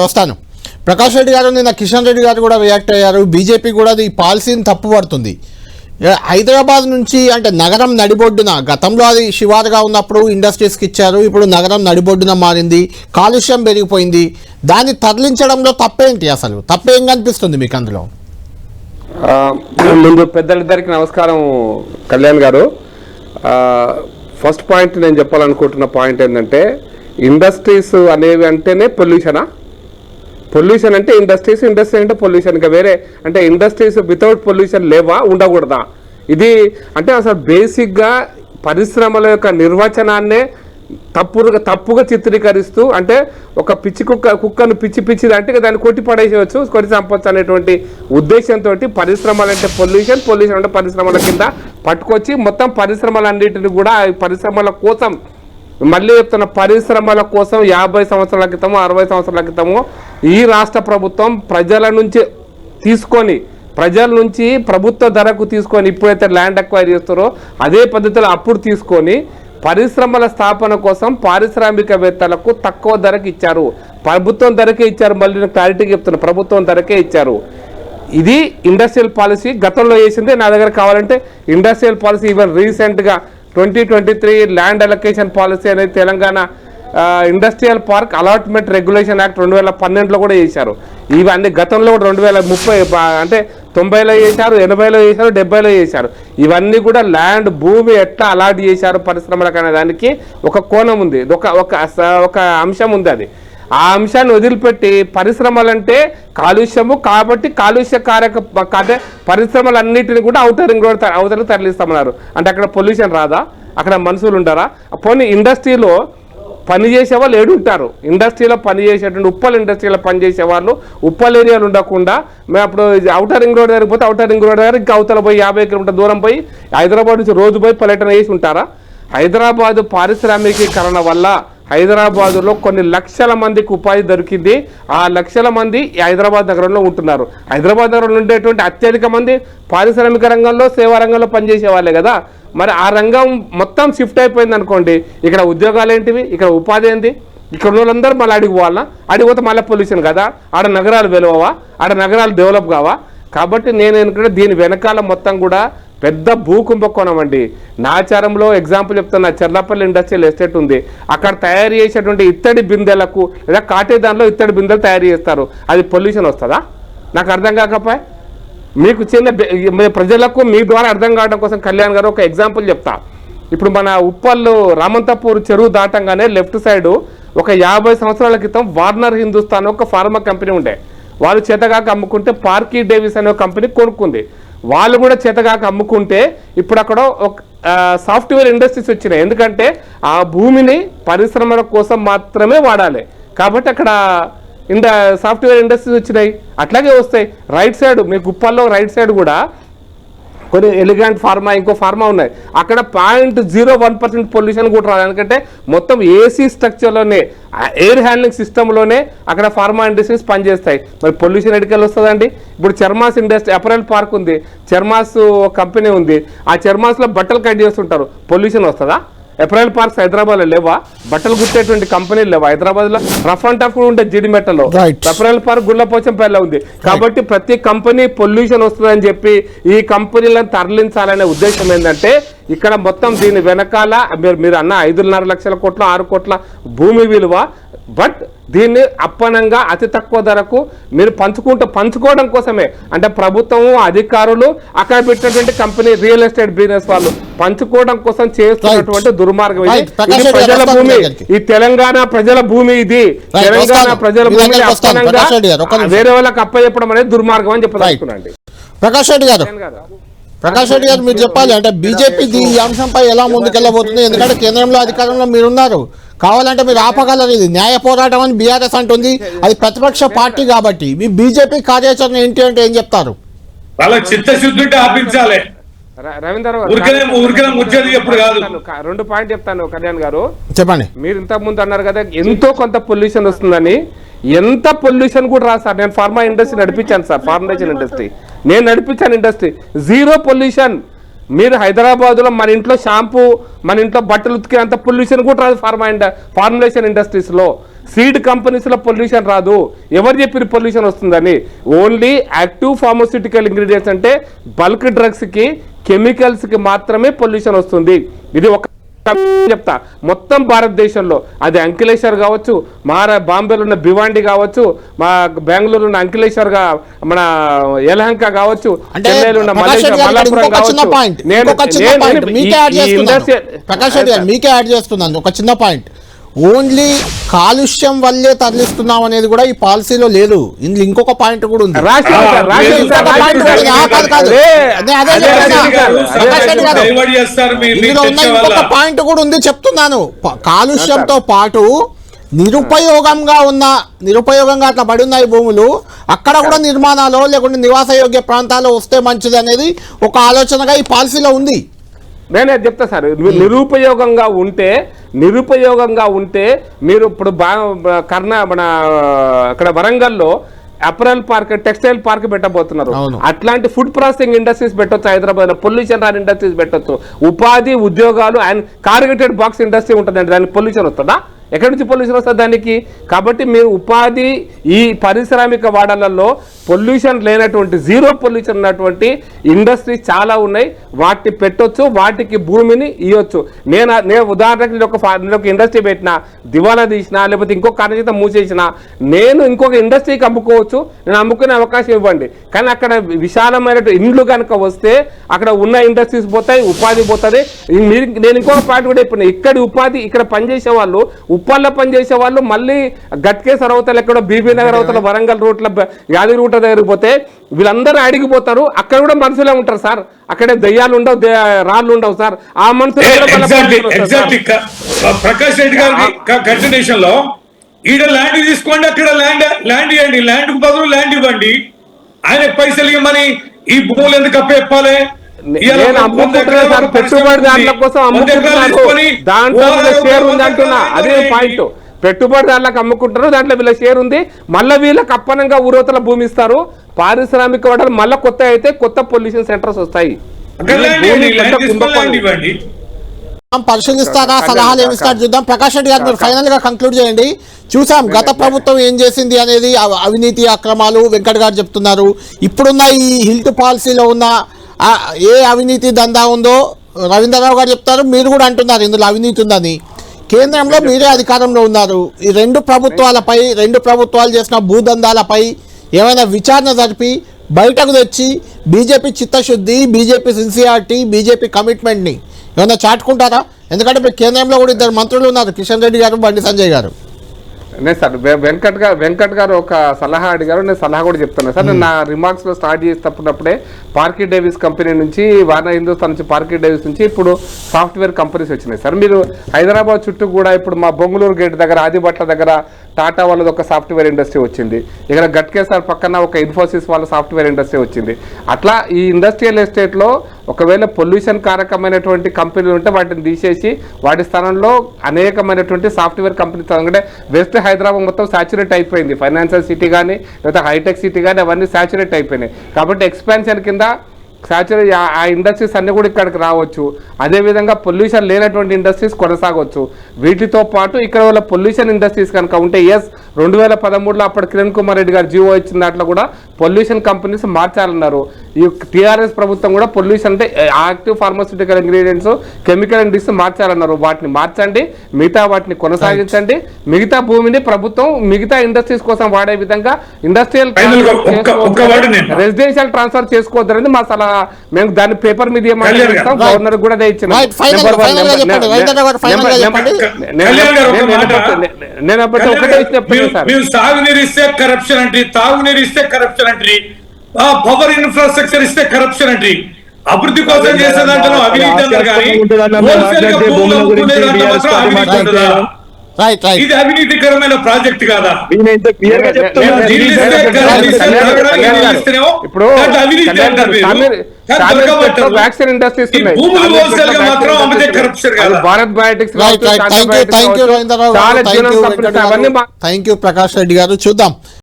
వస్తాను. ప్రకాష్ రెడ్డి గారు నిన్న కిషన్ రెడ్డి గారు కూడా రియాక్ట్ అయ్యారు. బీజేపీ కూడా ఈ పాలసీని తప్పుపడుతుంది. హైదరాబాద్ నుంచి అంటే నగరం నడిబొడ్డున గతంలో అది శివారుగా ఉన్నప్పుడు ఇండస్ట్రీస్కి ఇచ్చారు ఇప్పుడు నగరం నడిబొడ్డున మారింది కాలుష్యం పెరిగిపోయింది. దాన్ని తరలించడంలో తప్పేంటి అసలు? తప్పేం కనిపిస్తుంది మీకు అందులో? ముందు పెద్దలిద్దరికి నమస్కారం కళ్యాణ్ గారు. ఫస్ట్ పాయింట్ నేను చెప్పాలనుకుంటున్న పాయింట్ ఏంటంటే ఇండస్ట్రీస్ అనేవి అంటేనే పొల్యూషనా? పొల్యూషన్ అంటే ఇండస్ట్రీస్ ఇండస్ట్రీ అంటే పొల్యూషన్ ఇంకా వేరే అంటే ఇండస్ట్రీస్ వితౌట్ పొల్యూషన్ లేవా ఉండకూడదా? ఇది అంటే అసలు బేసిక్గా పరిశ్రమల యొక్క నిర్వచనాన్నే తప్పుగా తప్పుగా చిత్రీకరిస్తూ అంటే ఒక పిచ్చి కుక్క కుక్కను పిచ్చి పిచ్చిది అంటే దాన్ని కొట్టి పడేసేయచ్చు కొట్టి చంపచ్చు అనేటువంటి ఉద్దేశంతో పరిశ్రమలు అంటే పొల్యూషన్ పొల్యూషన్ అంటే పరిశ్రమల కింద పట్టుకొచ్చి మొత్తం పరిశ్రమలన్నింటిని కూడా పరిశ్రమల కోసం మళ్ళీ చెప్తున్న పరిశ్రమల కోసం యాభై సంవత్సరాల క్రితము అరవై సంవత్సరాల క్రితము ఈ రాష్ట్ర ప్రభుత్వం ప్రజల నుంచి తీసుకొని ప్రజల నుంచి ప్రభుత్వ ధరకు తీసుకొని ఇప్పుడైతే ల్యాండ్ అక్వైర్ చేస్తారో అదే పద్ధతిలో అప్పుడు తీసుకొని పరిశ్రమల స్థాపన కోసం పారిశ్రామికవేత్తలకు తక్కువ ధరకు ఇచ్చారు. ప్రభుత్వం ధరకే ఇచ్చారు. మళ్ళీ నేను క్లారిటీగా చెప్తున్నా ప్రభుత్వం ధరకే ఇచ్చారు. ఇది ఇండస్ట్రియల్ పాలసీ గతంలో వేసిందే నా దగ్గర కావాలంటే ఇండస్ట్రియల్ పాలసీ ఈవెన్ రీసెంట్గా twenty twenty three land allocation policy అనేది Telangana industrial park allotment regulation act రెండు వేల పన్నెండులో కూడా చేశారు. ఇవన్నీ గతంలో కూడా రెండు వేల ముప్పై అంటే తొంభైలో చేశారు ఎనభైలో చేశారు డెబ్బైలో చేశారు. ఇవన్నీ కూడా ల్యాండ్ భూమి ఎట్లా అలాట్ చేశారు పరిశ్రమలకు అనే దానికి ఒక కోణం ఉంది. ఒక ఒక ఒక అంశం ఉంది అది. ఆ అంశాన్ని వదిలిపెట్టి పరిశ్రమలంటే కాలుష్యము కాబట్టి కాలుష్య కారక అంటే పరిశ్రమలన్నిటిని కూడా అవుటర్ రింగ్ రోడ్ అవతలకు తరలిస్తామన్నారు. అంటే అక్కడ పొల్యూషన్ రాదా? అక్కడ మనుషులు ఉంటారా పోనీ ఇండస్ట్రీలో పని చేసే వాళ్ళు ఏడుంటారు. ఇండస్ట్రీలో పని చేసేటువంటి ఉప్పల్ ఇండస్ట్రీలో పనిచేసే వాళ్ళు ఉప్పల్ ఏరియాలు ఉండకుండా మేము అప్పుడు అవుటర్ రింగ్ రోడ్ దగ్గర పోతే అవుటర్ రింగ్ రోడ్ దగ్గర ఇంకా అవతల పోయి యాభై కిలోమీటర్ దూరం పోయి హైదరాబాద్ నుంచి రోజు పోయి పర్యటన చేసి ఉంటారా? హైదరాబాద్ పారిశ్రామికీకరణ వల్ల హైదరాబాదులో కొన్ని లక్షల మందికి ఉపాధి దొరికింది. ఆ లక్షల మంది హైదరాబాద్ నగరంలో ఉంటున్నారు. హైదరాబాద్ నగరంలో ఉండేటువంటి అత్యధిక మంది పారిశ్రామిక రంగంలో సేవా రంగంలో పనిచేసే వాళ్ళే కదా. మరి ఆ రంగం మొత్తం షిఫ్ట్ అయిపోయింది అనుకోండి ఇక్కడ ఉద్యోగాలు ఏంటివి ఇక్కడ ఉపాధి ఏంది? ఇక్కడ ఉన్న వాళ్ళందరూ మళ్ళీ అడిగి పోవాలా? అడిగిపోతే మళ్ళీ పొల్యూషన్ కదా. ఆడ నగరాలు వెలువవా? ఆడ నగరాలు డెవలప్ కావా? కాబట్టి నేను అనుకుంటే దీని వెనకాల మొత్తం కూడా పెద్ద భూ కుంభకోణం అండి. నాచారంలో ఎగ్జాంపుల్ చెప్తున్నా చెర్లపల్లి ఇండస్ట్రియల్ ఎస్టేట్ ఉంది. అక్కడ తయారు చేసేటువంటి ఇత్తడి బిందెలకు లేదా కాటే దానిలో ఇత్తడి బిందెలు తయారు చేస్తారు. అది పొల్యూషన్ వస్తుందా? నాకు అర్థం కాకపోయి. మీకు చిన్న ప్రజలకు మీ ద్వారా అర్థం కావడం కోసం కళ్యాణ్ గారు ఒక ఎగ్జాంపుల్ చెప్తా. ఇప్పుడు మన ఉప్పల్లో రామంతపూర్ చెరువు దాటంగానే లెఫ్ట్ సైడు ఒక యాభై సంవత్సరాల క్రితం వార్నర్ హిందుస్థాన్ ఒక ఫార్మా కంపెనీ ఉండే. వాళ్ళు చేతగాక అమ్ముకుంటే పార్కీ డేవిస్ అనే ఒక కంపెనీ కొనుక్కుంది. వాళ్ళు కూడా చేతగాక అమ్ముకుంటే ఇప్పుడు అక్కడ ఒక సాఫ్ట్వేర్ ఇండస్ట్రీస్ వచ్చినాయి. ఎందుకంటే ఆ భూమిని పరిశ్రమల కోసం మాత్రమే వాడాలి. కాబట్టి అక్కడ ఇండ సాఫ్ట్వేర్ ఇండస్ట్రీస్ వచ్చినాయి. అట్లాగే వస్తాయి. రైట్ సైడ్ మీ గుప్పల్లో రైట్ సైడ్ కూడా కొన్ని ఎలిగాంట్ ఫార్మా ఇంకో ఫార్మా ఉన్నాయి. అక్కడ point zero one percent pollution కూడా రాదు. ఎందుకంటే మొత్తం ఏసీ స్ట్రక్చర్లోనే ఎయిర్ హ్యాండ్లింగ్ సిస్టంలోనే అక్కడ ఫార్మా ఇండస్ట్రీస్ పనిచేస్తాయి. మరి పొల్యూషన్ ఎడికల్ వస్తుందండి ఇప్పుడు చర్మాస్ ఇండస్ట్రీ అపరల్ పార్క్ ఉంది. చర్మాస్ కంపెనీ ఉంది. ఆ చర్మాస్లో బట్టలు కట్ చేస్తుంటారు. పొల్యూషన్ వస్తుందా? ఎప్రైల్ పార్క్స్ హైదరాబాద్లో లేవా? బట్టలు గుట్టేటువంటి కంపెనీలు లేవా? హైదరాబాద్లో రఫ్ అండ్ టఫ్ ఉండే జిడిమెట్టలో Right. ఎప్రైల్ పార్క్ గుళ్ళపోచంపల్లి ఉంది. కాబట్టి ప్రతి కంపెనీ పొల్యూషన్ వస్తుందని చెప్పి ఈ కంపెనీలను తరలించాలనే ఉద్దేశం ఏంటంటే ఇక్కడ మొత్తం దీని వెనకాల మీరు మీరు అన్న ఐదున్నర లక్షల కోట్ల ఆరు కోట్ల భూమి విలువ బట్ దీన్ని అప్పనంగా అతి తక్కువ ధరకు మీరు పంచుకుంటూ పంచుకోవడం కోసమే. అంటే ప్రభుత్వము అధికారులు అక్కడ పెట్టినటువంటి కంపెనీ రియల్ ఎస్టేట్ బిజినెస్ వాళ్ళు పంచుకోవడం కోసం చేస్తున్నటువంటి దుర్మార్గం ఇది. ప్రజల భూమి. ఈ తెలంగాణ ప్రజల భూమి ఇది. తెలంగాణ. ప్రజల మీ భూమిని దగ్గరికి వస్తాను. అప్పనంగా. వేరే వాళ్ళకి అప్ప చెప్పడం అనేది దుర్మార్గం అని చెప్పదలుచుకున్నాండి ప్రకాష్ రెడ్డి గారు ప్రకాష్ రెడ్డి గారు మీరు చెప్పాలి. అంటే బీజేపీ ఈ అంశంపై ఎలా ముందుకెళ్ళబోతుంది? ఎందుకంటే కేంద్రంలో అధికారంలో మీరున్నారు. కావాలంటే మీరు ఆపగలరు. ఇది న్యాయ పోరాటం అని బీఆర్ఎస్ అంటుంది. అది ప్రతిపక్ష పార్టీ కాబట్టి. మీ బీజేపీ కార్యాచరణ ఏంటి అంటే ఏం చెప్తారు? వాళ్ళకి చిత్తశుద్ధి ఉంటే ఆపించాలి. రెండు పాయింట్ చెప్తాను కళ్యాణ్ గారు. చెప్పండి. మీరు ఇంతకు ముందు అన్నారు కదా ఎంతో కొంత పొల్యూషన్ వస్తుందని. ఎంత పొల్యూషన్ కూడా రా సార్. నేను ఫార్మా ఇండస్ట్రీ నడిపించాను సార్ ఫార్మేషన్ ఇండస్ట్రీ. నేను నడిపించాను ఇండస్ట్రీ. Zero pollution. మీరు హైదరాబాద్లో మన ఇంట్లో షాంపూ మన ఇంట్లో బట్టలు ఉతికినంత పొల్యూషన్ కూడా రాదు ఫార్మా ఇండ ఫార్ములేషన్ ఇండస్ట్రీస్లో సీడ్ కంపెనీస్లో పొల్యూషన్ రాదు. ఎవరు చెప్పిన పొల్యూషన్ వస్తుందని? ఓన్లీ యాక్టివ్ ఫార్మస్యూటికల్ ఇంగ్రీడియంట్స్ అంటే బల్క్ డ్రగ్స్కి కెమికల్స్కి మాత్రమే పొల్యూషన్ వస్తుంది. ఇది ఒక చెప్తా. మొత్తం భారతదేశంలో అది అంకిలేశ్వర్ కావచ్చు మహారా బాంబేలో ఉన్న భివాండి కావచ్చు మా బెంగళూరు ఉన్న అంకిలేశ్వర్గా మన యలహంక కావచ్చు చెన్నైలో ఉన్న కావచ్చు. నేను మీకే యాడ్ చేస్తున్నాను. ఒక చిన్న పాయింట్. ఓన్లీ కాలుష్యం వల్లే తరలిస్తున్నాం అనేది కూడా ఈ పాలసీలో లేదు. ఇందులో ఇంకొక పాయింట్ కూడా ఉంది. ఇందులో ఉన్న ఇంకొక. పాయింట్ కూడా ఉంది చెప్తున్నాను. కాలుష్యంతో పాటు నిరుపయోగంగా ఉన్న నిరుపయోగంగా అట్లా పడి ఉన్నాయి భూములు అక్కడ కూడా నిర్మాణాలు లేకుంటే నివాస యోగ్య ప్రాంతాలు వస్తే మంచిది అనేది ఒక ఆలోచనగా ఈ పాలసీలో ఉంది. నేనే చెప్తా సార్ నిరుపయోగంగా ఉంటే నిరుపయోగంగా ఉంటే మీరు ఇప్పుడు బా కర్ణా మన అక్కడ వరంగల్లో అపరల్ పార్క్ టెక్స్టైల్ పార్క్ పెట్టబోతున్నారు. అట్లాంటి ఫుడ్ ప్రాసెసింగ్ ఇండస్ట్రీస్ పెట్టొచ్చు హైదరాబాద్లో పొల్యూషన్ రాని ఇండస్ట్రీస్ పెట్టొచ్చు. ఉపాధి ఉద్యోగాలు అండ్ కార్గెటెడ్ బాక్స్ ఇండస్ట్రీ ఉంటుందండి దానికి పొల్యూషన్ వస్తుందా? ఎక్కడి నుంచి పొల్యూషన్ వస్తుంది దానికి? కాబట్టి మీరు ఉపాధి ఈ పారిశ్రామిక వాడలలో పొల్యూషన్ లేనటువంటి జీరో పొల్యూషన్ ఉన్నటువంటి ఇండస్ట్రీ చాలా ఉన్నాయి. వాటిని పెట్టొచ్చు వాటికి భూమిని ఇవ్వచ్చు నేను నేను ఉదాహరణకి నేను ఒక నేను ఒక ఇండస్ట్రీ పెట్టినా దివాలా తీసినా లేకపోతే ఇంకొక కార్యచేత మూసేసిన నేను ఇంకొక ఇండస్ట్రీకి అమ్ముకోవచ్చు నేను అమ్ముకునే అవకాశం ఇవ్వండి. కానీ అక్కడ విశాలమైన ఇండ్లు కనుక వస్తే అక్కడ ఉన్న ఇండస్ట్రీస్ పోతాయి ఉపాధి పోతుంది. నేను ఇంకొక పాయింట్ కూడా చెప్పిన ఇక్కడ ఉపాధి ఇక్కడ పనిచేసే వాళ్ళు ఉప్పల్లో పనిచేసే వాళ్ళు మళ్ళీ గట్కేసర్ అవతల ఎక్కడో బీబీ నగర్ అవతల వరంగల్ రూట్ల యాదగిరి రూట్ దగ్గరికి పోతే వీళ్ళందరూ అడిగిపోతారు అక్కడ కూడా మనుషులే ఉంటారు సార్. అక్కడే దయ్యాలు ఉండవు రాళ్ళు ఉండవు సార్. ఆ మనుషులు ప్రకాష్ రెడ్డి గారి కంటిన్యూషన్లో ఈడ ల్యాండ్ తీసుకోండి అక్కడ ల్యాండ్ ల్యాండ్ ఇవ్వండి. ల్యాండ్ బదులు ల్యాండ్ ఇవ్వండి. ఆయన పైసలు ఇవ్వమని ఈ భూములు ఎందుకు అప్పచెప్పాలి? ఇవాళ నేను అమ్ముకుంటున్నా సార్ పరిశ్రమ పెట్టుబడి. దాంట్ల కోసం తీసుకొని దాంట్లో షేర్ ఉంది అంటున్నా. అదే. పాయింట్ పెట్టుబడి దాంట్లోకి అమ్ముకుంటారు దాంట్లో వీళ్ళ షేర్ ఉంది. మళ్ళీ వీళ్ళకి అప్పనంగా ఊరవతల భూమి ఇస్తారు. పారిశ్రామిక వాడలు మళ్ళీ కొత్త అయితే కొత్త పొల్యూషన్ సెంటర్స్ వస్తాయి. పరిశీలిస్తారా సలహాలు ఏమి ఇస్తారు చూద్దాం. ప్రకాష్ రెడ్డి గారు మీరు ఫైనల్గా కంక్లూడ్ చేయండి. చూసాం గత ప్రభుత్వం ఏం చేసింది అనేది అవ- అవినీతి అక్రమాలు వెంకట్ గారు చెప్తున్నారు. ఇప్పుడున్న ఈ హిల్ట్ పాలసీలో ఉన్న ఏ అవినీతి దందా ఉందో రవీంద్రరావు గారు చెప్తారు మీరు కూడా అంటున్నారు ఇందులో అవినీతి ఉందని. కేంద్రంలో మీరే అధికారంలో ఉన్నారు. ఈ రెండు ప్రభుత్వాలపై రెండు ప్రభుత్వాలు చేసిన భూదందాలపై ఏమైనా విచారణ జరిపి బయటకు తెచ్చి బీజేపీ చిత్తశుద్ధి బీజేపీ సిన్సియారిటీ బీజేపీ కమిట్మెంట్ని ఏమైనా చాటుకుంటారా? ఎందుకంటే కేంద్రంలో కూడా ఇద్దరు మంత్రులు ఉన్నారు కిషన్ రెడ్డి గారు బండి సంజయ్ గారు. నేను సార్ వెంకట్ గారు వెంకట్ గారు ఒక సలహా అడిగారు. నేను సలహా కూడా చెప్తాను సార్ నేను నా రిమార్క్స్లో స్టార్ట్ చేసేటప్పుడప్పుడే పార్కీ డేవిస్ కంపెనీ నుంచి వాన హిందుస్థాన్ నుంచి పార్కీ డేవిస్ నుంచి ఇప్పుడు సాఫ్ట్వేర్ కంపెనీస్ వచ్చినాయి. సార్ మీరు హైదరాబాద్ చుట్టూ కూడా ఇప్పుడు మా బొంగళూరు గేట్ దగ్గర ఆదిబట్ల దగ్గర టాటా వాళ్ళది ఒక సాఫ్ట్వేర్ ఇండస్ట్రీ వచ్చింది. ఇక్కడ గట్కేసార్ పక్కన ఒక ఇన్ఫోసిస్ వాళ్ళ సాఫ్ట్వేర్ ఇండస్ట్రీ వచ్చింది. అట్లా ఈ ఇండస్ట్రియల్ ఎస్టేట్లో ఒకవేళ పొల్యూషన్ కారకమైనటువంటి కంపెనీలు ఉంటే వాటిని తీసేసి వాటి స్థానంలో అనేకమైనటువంటి సాఫ్ట్వేర్ కంపెనీస్ అంటే వెస్ట్ హైదరాబాద్ మొత్తం సాచురేట్ అయిపోయింది. ఫైనాన్షియల్ సిటీ కానీ లేకపోతే హైటెక్ సిటీ కానీ అవన్నీ సాచురేట్ అయిపోయినాయి. కాబట్టి ఎక్స్పాన్షన్ కింద సాచురీ ఆ ఇండస్ట్రీస్ అన్నీ కూడా ఇక్కడికి రావచ్చు. అదేవిధంగా పొల్యూషన్ లేనటువంటి ఇండస్ట్రీస్ కొనసాగవచ్చు వీటితో పాటు ఇక్కడ వాళ్ళ పొల్యూషన్ ఇండస్ట్రీస్ కనుక ఉంటే ఎస్ రెండు వేల పదమూడులో అప్పుడు కిరణ్ కుమార్ రెడ్డి గారు జీవో ఇచ్చిన దాంట్లో కూడా పొల్యూషన్ కంపెనీస్ మార్చాలన్నారు. ఈ టీఆర్ఎస్ ప్రభుత్వం కూడా పొల్యూషన్ అంటే active pharmaceutical ingredients chemical industries మార్చాలన్నారు. వాటిని మార్చండి మిగతా వాటిని కొనసాగించండి. మిగతా భూమిని ప్రభుత్వం మిగతా ఇండస్ట్రీస్ కోసం వాడే విధంగా ఇండస్ట్రియల్. రెసిడెన్షియల్ ట్రాన్స్ఫర్ చేసుకోవద్దనేది మా సలహా మేము దాని పేపర్ మీద ఏమంటే. గవర్నర్ కూడా ఇచ్చిన. నేను అప్పటి ఒకటే సార్ మేము సాగునీరు ఇస్తే కరప్షన్ అంటే తాగునీరు ఇస్తే కరప్షన్ అంటే ఆ పవర్ ఇన్ఫ్రాస్ట్రక్చర్ ఇస్తే కరప్షన్ అంటే అభివృద్ధి కోసం చేసే దాంట్లో అవినీతి అన్నారు కానీ రైట్ రైట్ ఇది అవినీతికరమైన ప్రాజెక్ట్ కాదా? ఇంత క్లియర్గా చెప్తున్నా. నేను- నీళ్ళు ఇస్తే నేను- కరెంట్ కళ్యాణ్ ఇస్తే కళ్యాణ్ తాగడానికి కళ్యాణ్ నీళ్ళు గారు. ఇస్తేనేమో ఇప్పుడు vaccine industries? Bharat biotics thank you Prakash Reddy garu. చూద్దాం.